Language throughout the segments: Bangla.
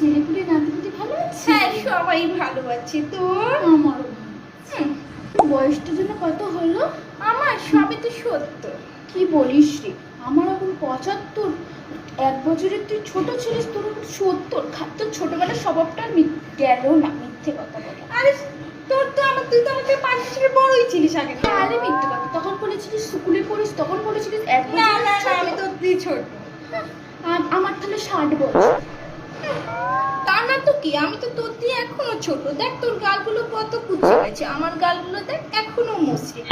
ছেলেপুলে নাতিপুতি ভালো আছে? হ্যাঁ সবাই ভালো আছে। তোর আমারও বয়সটা যেন কত হলো? আমার সবই তো সত্য কি বলিস রে? আমার এখন পঁচাত্তর। এক বছরের তুই ছোট ছিলিস তোর সত্তর। তোর ছোটবেলার স্বভাবটা গেল না মিথ্যে কথা বলা। আরে তোর তো আমার তুই তো আমাকে পাঁচ বছরের বড়ই ছিলিস আগে। আরে মিথ্যে কথা। তখন বলেছিলিস স্কুলে পড়িস তখন বলেছিলিস এক না না আমি তোর তুই ছোট। আমার তাহলে ষাট বছর। তা না তো কি? আমি তো তোর দিয়ে এখনও ছোট। দেখ তোর গালগুলো কত কুচে গেছে আমার গালগুলো দেখ এখনও মসৃণ।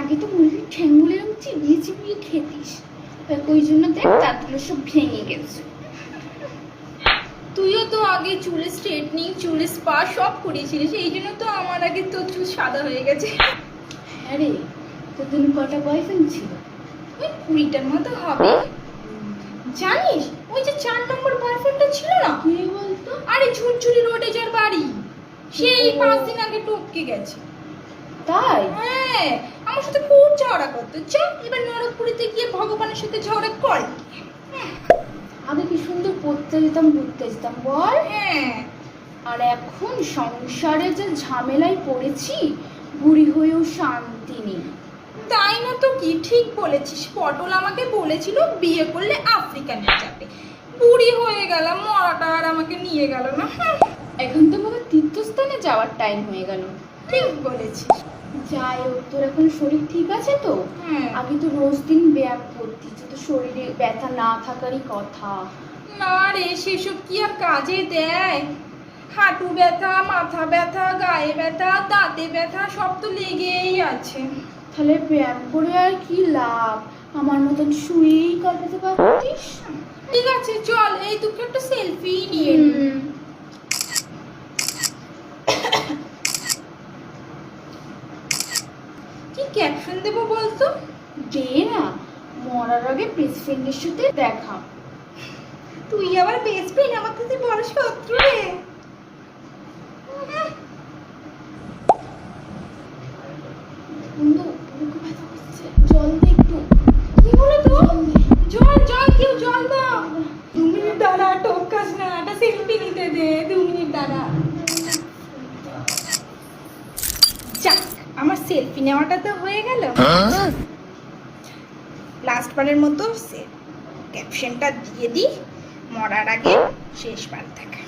আগে তো মুরগির ঠ্যাংগুলো এরকম চিবিয়ে চিবিয়ে খেতিস। ওই জন্য দেখ দাঁতগুলো সব ভেঙে গেছে। তুইও তো আগে চুলে স্ট্রেটনিং চুলে স্পা সব করিয়েছিলিস এই জন্য তো আমার আগে তোর চুল সাদা হয়ে গেছে। হ্যাঁ রে তোর দিন কটা বয়ফ্রেন্ড ছিল? ওই কুড়িটার মতো হবে। জানিস? ওই যে চার নম্বর বয়ফ্রেন্ডটা ছিল না? কে বলতো? আরে ঝুরঝুরি রোডে যার বাড়ি। সেই পাঁচ দিন আগে টপকে গেছে। তাই? হ্যাঁ আমার সাথে খুব ঝগড়া করতো। চ এবার নরকপুরিতে গিয়ে ভগবানের সাথে ঝগড়া কর। আগে কি সুন্দর পড়তে যেতাম ঘুরতে যেতাম বল? হ্যাঁ। আর এখন সংসারে যে ঝামেলায় পড়েছি বুড়ি হয়েও শান্তি নেই। তো কি ঠিক বলেছিস? পটল আমাকে বলেছিল বিয়ে করলে আফ্রিকানে যাবে বুড়ি হয়ে গেলাম মরাটা আর আমাকে নিয়ে গেল না। এখন তো বাবা তীর্থস্থানে যাওয়ার টাইম হয়ে গেল। ঠিক বলেছিস। যাই হোক তোর এখন শরীর ঠিক আছে তো? হ্যাঁ। আগে তো রোজ দিন ব্যায়াম করতিস তো শরীরে ব্যথা না থাকারই কথা। না রে সেসব কি আর কাজে দেয়? হাঁটু ব্যথা মাথা ব্যথা গায়ে ব্যথা দাঁতে ব্যথা সব তো লেগেই আছে। তাহলে ব্যায়াম করে আর কি লাভ? আমার মতন শুয়েই কাটাতে পারতিস? ঠিক আছে চল এই দুটো একটা সেলফি নিয়ে কি ক্যাপশন দেবো বলতো? দে না মরার আগে বেস্ট ফ্রেন্ডের সাথে দেখা। তুই আবার বেস্ট ফ্রেন্ড আমার কাছে বড় শত্রু রে। ব্যথা করছে জল একটু। কি বলে তো? জল। জল জল কেউ জল দাও। দু মিনিট দাঁড়া টপকাস না একটা সেলফি নিতে দে দু মিনিট দাঁড়া। যাক আমার সেলফি নেওয়াটা তো হয়ে গেল। লাস্ট বারের মতো ক্যাপশনটা দিয়ে দিই মরার আগে শেষবার দেখা।